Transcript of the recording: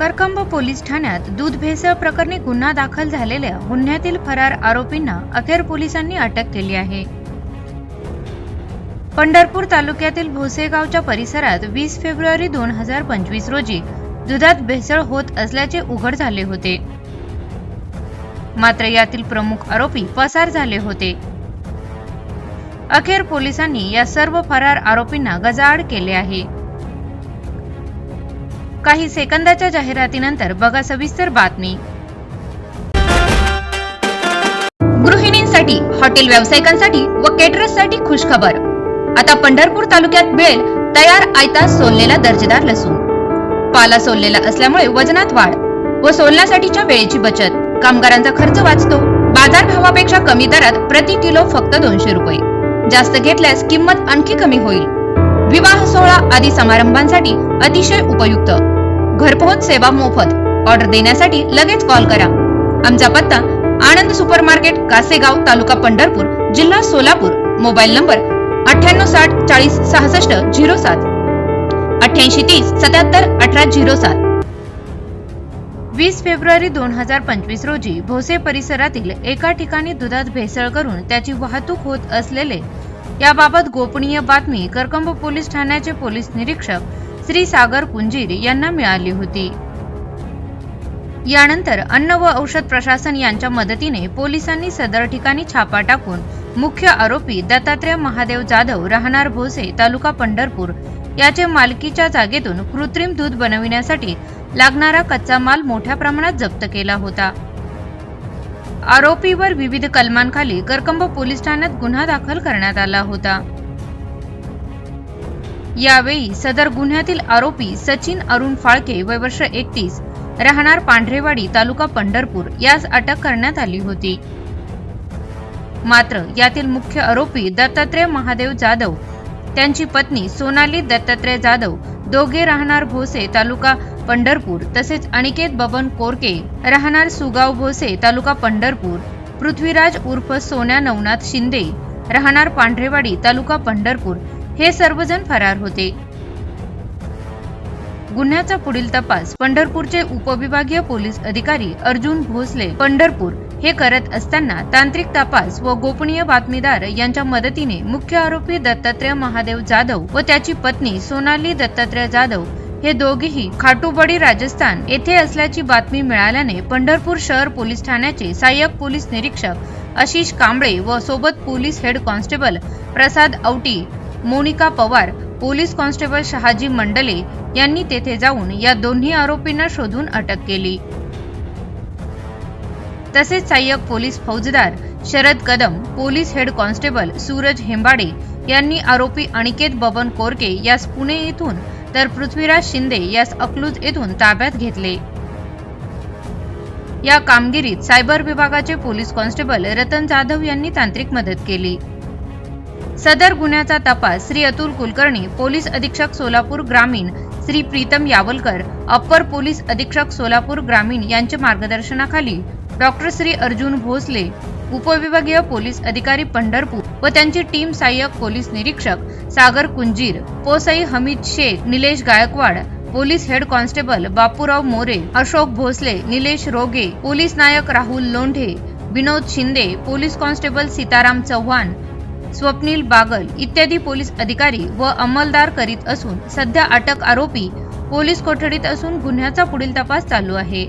Karkamb police ठाण्यात दूध भेसळ प्रकरणी गुन्हा दाखल झालेल्या गुन्ह्यातील फरार आरोपींना अखेर पोलिसांनी अटक केली आहे. पंढरपूर तालुक्यातील भोसेगावच्या परिसरात वीस फेब्रुवारी दोन हजार पंचवीस रोजी दुधात भेसळ होत असल्याचे उघड झाले होते. मात्र यातील प्रमुख आरोपी पसार झाले होते. अखेर पोलिसांनी या सर्व फरार आरोपींना गजाआड केले आहे. काही सेकंदाच्या जाहिरातीनंतर बघा सविस्तर बातमी. गृहिणींसाठी हॉटेल व्यावसायिकांसाठी व केटरर्ससाठी खुशखबर. आता पंढरपूर तालुक्यात मिळेल तयार आयता सोललेला दर्जेदार लसूण. पाला सोललेला असल्यामुळे वजनात वाढ व सोलण्यासाठीच्या वेळेची बचत. कामगारांचा खर्च वाचतो. बाजार भावापेक्षा कमी दरात प्रति किलो फक्त दोनशे रुपये. जास्त घेतल्यास किंमत आणखी कमी होईल. विवाह सोहळा आदी समारंभांसाठी अतिशय उपयुक्त. घरपोहोच सेवा मोफत. ऑर्डर देण्यासाठी लगेच कॉल करा. आमचा पत्ता आनंद सुपर मार्केट कासेगाव तालुका पंढरपूर जिल्हा सोलापूर. मोबाईल नंबर अठ्ठ्याण्णव साठ चाळीस सहासष्ट झिरो सात. अठ्ठ्याऐंशी तीस सत्याहत्तर अठरा झिरो सात. वीस फेब्रुवारी दोन हजार पंचवीस रोजी भोसे परिसरातील एका ठिकाणी दुधात भेसळ करून त्याची वाहतूक होत असलेले याबाबत गोपनीय बातमी करकंब पोलीस ठाण्याचे पोलीस निरीक्षक श्री सागर कुंजीर यांना मिळाली होती. यानंतर अन्न व औषध प्रशासन यांच्या मदतीने पोलिसांनी सदर ठिकाणी छापा टाकून मुख्य आरोपी दत्तात्रय महादेव जाधव राहणार भोसे तालुका पंढरपूर याचे मालकीच्या जागेतून कृत्रिम दूध बनविण्यासाठी लागणारा कच्चा माल मोठ्या प्रमाणात जप्त केला होता. आरोपीवर विविध कलमांखाली करकंब पोलीस ठाण्यात गुन्हा दाखल करण्यात आला होता. यावेळी सदर गुन्ह्यातील आरोपी सचिन अरुण फाळके वय वर्ष एकतीस राहणार पांढरेवाडी तालुका पंढरपूर यास अटक करण्यात आली होती. मात्र यातील मुख्य आरोपी दत्तात्रय महादेव जाधव त्यांची पत्नी सोनाली दत्तात्रय जाधव दोघे राहणार भोसे तालुका पंढरपूर तसेच अनिकेत बबन कोरके राहणार सुगाव भोसे तालुका पंढरपूर पृथ्वीराज उर्फ सोन्या नवनाथ शिंदे राहणार पांढरेवाडी तालुका पंढरपूर हे सर्वजण फरार होते. गुन्ह्याचा पुढील तपास पंढरपूरचे उपविभागीय पोलीस अधिकारी अर्जुन भोसले पंढरपूर हे करत असताना तांत्रिक तपास व गोपनीय बातमीदार यांच्या मदतीने मुख्य आरोपी दत्तात्रय महादेव जाधव व त्याची पत्नी सोनाली दत्तात्रय जाधव हे दोघेही खाटूबडी राजस्थान येथे असल्याची बातमी मिळाल्याने पंढरपूर शहर पोलीस ठाण्याचे सहाय्यक पोलीस निरीक्षक आशिष कांबळे व सोबत police head constable Prasad Auti Monika Pawar police constable Shahaji Mandale यांनी तेथे जाऊन या दोन्ही आरोपींना शोधून अटक केली. तसेच सहाय्यक पोलीस फौजदार Sharad Kadam police head constable Suraj Hembade यांनी आरोपी अनिकेत बबन कोरके यास पुणे येथून तर पृथ्वीराज शिंदे यास अकलूज येथून ताब्यात घेतले. या कामगिरीत सायबर विभागाचे पोलीस कॉन्स्टेबल रतन जाधव यांनी तांत्रिक मदत केली. सदर गुन्ह्याचा तपास श्री अतुल कुलकर्णी पोलीस अधीक्षक सोलापूर ग्रामीण श्री प्रीतम यावलकर अप्पर पोलीस अधीक्षक सोलापूर ग्रामीण यांच्या मार्गदर्शनाखाली डॉक्टर श्री अर्जुन भोसले उपविभागीय पोलीस अधिकारी पंढरपूर व त्यांची टीम सहाय्यक पोलीस निरीक्षक सागर कुंजीर पोसई Hamid Shaikh Nilesh Gaikwad police head constable Bapurao More Ashok Bhosale Nilesh Roge police नायक राहुल लोंढे विनोद शिंदे पोलीस कॉन्स्टेबल सीताराम चव्हाण स्वप्नील बागल इत्यादी पोलीस अधिकारी व अंमलदार करीत असून सध्या अटक आरोपी पोलीस कोठडीत असून गुन्ह्याचा पुढील तपास चालू आहे.